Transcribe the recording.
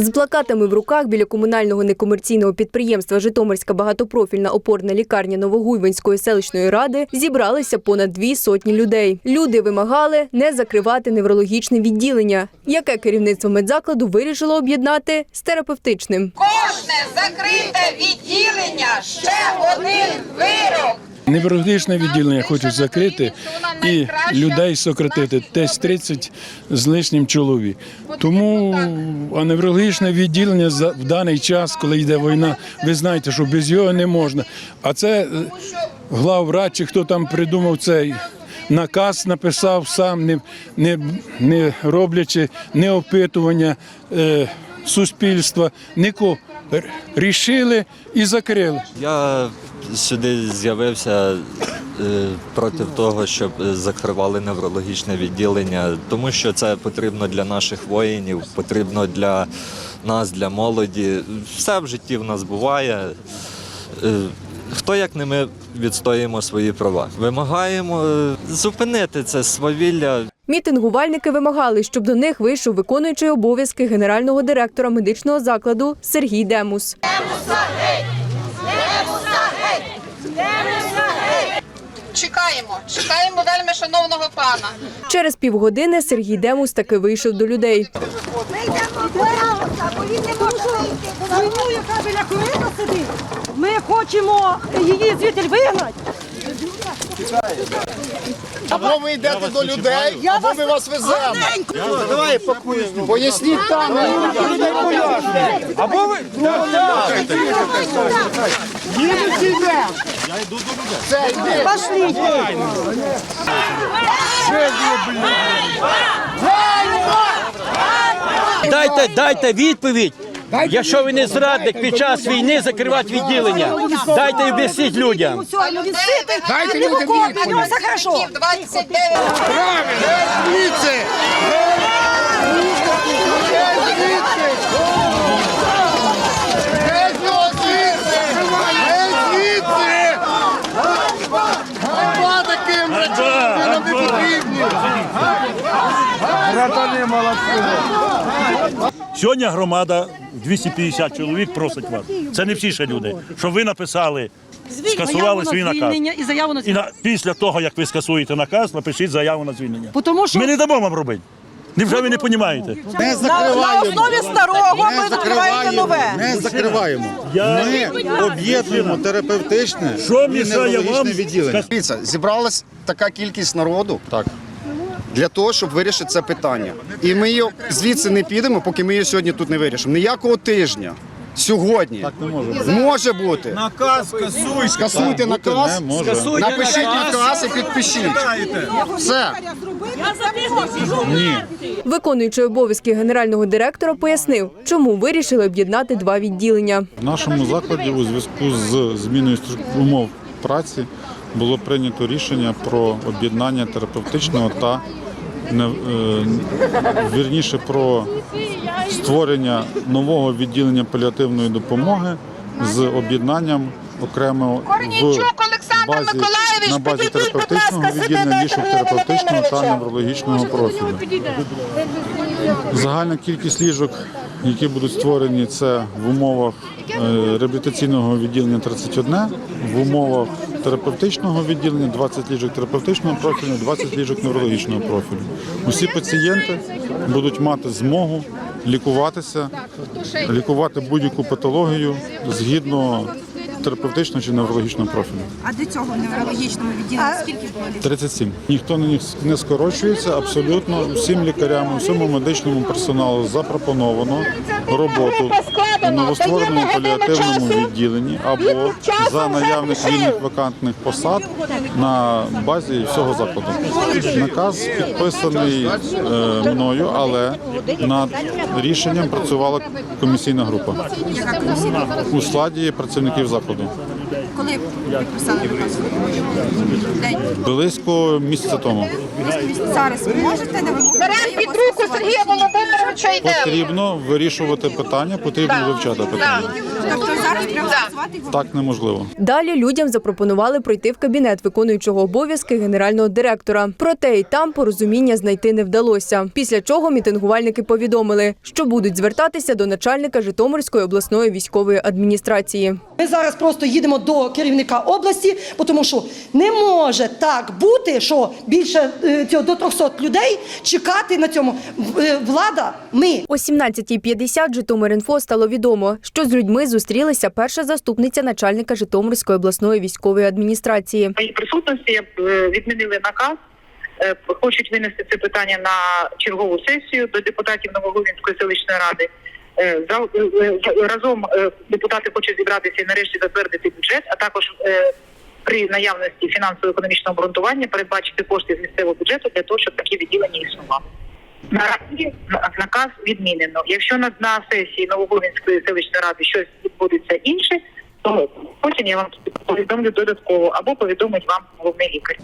З плакатами в руках біля комунального некомерційного підприємства Житомирська багатопрофільна опорна лікарня Новогуйвинської селищної ради зібралися понад дві сотні людей. Люди вимагали не закривати неврологічне відділення, яке керівництво медзакладу вирішило об'єднати з терапевтичним. Кожне закрите відділення ще один вирок. Неврологічне відділення хочуть закрити і людей сократити десь 30 з лишнім чоловік. Тому а неврологічне відділення в даний час, коли йде війна, ви знаєте, що без його не можна. А це е, главврач, чи хто там придумав цей наказ, написав сам, не, не, не роблячи не опитування е, суспільства, нікого. Рішили і закрили. Я сюди з'явився е, проти того, щоб закривали неврологічне відділення, тому що це потрібно для наших воїнів, потрібно для нас, для молоді. Все в житті в нас буває. Е, Хто як не ми відстоїмо свої права? Вимагаємо е, зупинити це свавілля. Мітингувальники вимагали, щоб до них вийшов виконуючий обов'язки генерального директора медичного закладу Сергій Демус. Чекаємо, чекаємо вельми шановного пана. Через півгодини Сергій Демус таки вийшов до людей. Свиню, яка біля корита сидить. Ми хочемо її звідти вигнати. Або ви йдете до людей, або ми вас веземо. Давай, пакуємо. Поясніть там. Або ви... Їдете, йде. Пошліть. Дайте, дайте відповідь. Якщо ви не зрадник під час війни закривати відділення, дайте і об'ясніть людям. Дайте людям відповідь. Ну, все хорошо. 29 Сьогодні громада 250 чоловік просить вас. Це не всі ще люди, щоб ви написали, скасували свій наказ. і заяву на І на, після того, як ви скасуєте наказ, напишіть заяву на звільнення. Тому що Ми не дамо вам робити. Невже ви не розумієте? Не на закриваємо. основі старого Не ви закриваєте нове. Не закриваємо. Ми об'єднуємо терапевтичне Що і мішає неврологічне вам відділення. зібралась така кількість народу для того, щоб вирішити це питання. І ми її звідси не підемо, поки ми її сьогодні тут не вирішимо. Ніякого тижня. Сьогодні так не може бути. Може бути. Наказ скасуй. Скасуйте наказ, напишіть наказ і підпишіть. Все. Виконуючий обов'язки генерального директора пояснив, чому вирішили об'єднати два відділення. В нашому закладі у зв'язку з зміною умов праці було прийнято рішення про об'єднання терапевтичного та вірніше про створення нового відділення паліативної допомоги з об'єднанням окремо в Олександр базі, Миколаєвич, на базі терапевтичного відділення, ліжок терапевтичного та неврологічного профілю. Загальна кількість ліжок, які будуть створені, це в умовах е, реабілітаційного відділення 31, в умовах терапевтичного відділення 20 ліжок терапевтичного профілю, 20 ліжок неврологічного профілю. Усі пацієнти будуть мати змогу лікуватися, лікувати будь-яку патологію згідно терапевтичного чи неврологічного профілю. А до цього в неврологічному відділенні скільки було лікарів? 37. Ніхто на них не скорочується. Абсолютно всім лікарям, всьому медичному персоналу запропоновано роботу у новоствореному паліативному відділенні або за наявних вільних вакантних посад на базі всього закладу. Наказ підписаний е, мною, але над рішенням працювала комісійна група у складі працівників закладу. Коли підписали наказ? День. Близько місяця тому. Зараз ви можете не Беремо під руку Сергія Володимировича йдемо. Потрібно вирішувати питання, потрібно вивчати питання. Тобто зараз? Так неможливо. Далі людям запропонували пройти в кабінет виконуючого обов'язки генерального директора. Проте і там порозуміння знайти не вдалося. Після чого мітингувальники повідомили, що будуть звертатися до начальника Житомирської обласної військової адміністрації. Ми зараз просто їдемо до керівника області, тому що не може так бути, що більше е, цього до 300 людей чекати на цьому. Е, Влада, ми. О 17.50 Житомир.Інфо стало відомо, що з людьми зустрілися перша заступниця начальника Житомирської обласної військової адміністрації. моїй присутності е, відмінили наказ. Хочуть винести це питання на чергову сесію до депутатів Новогувінської селищної ради. Е, е, е, Разом депутати хочуть зібратися і нарешті затвердити бюджет, а також при наявності фінансово-економічного обґрунтування передбачити кошти з місцевого бюджету для того, щоб такі відділення існували. Наразі наказ відмінено. Якщо на, на сесії Новогувінської селищної ради щось відбудеться інше, то потім я вам повідомлю додатково або повідомить вам головний лікар.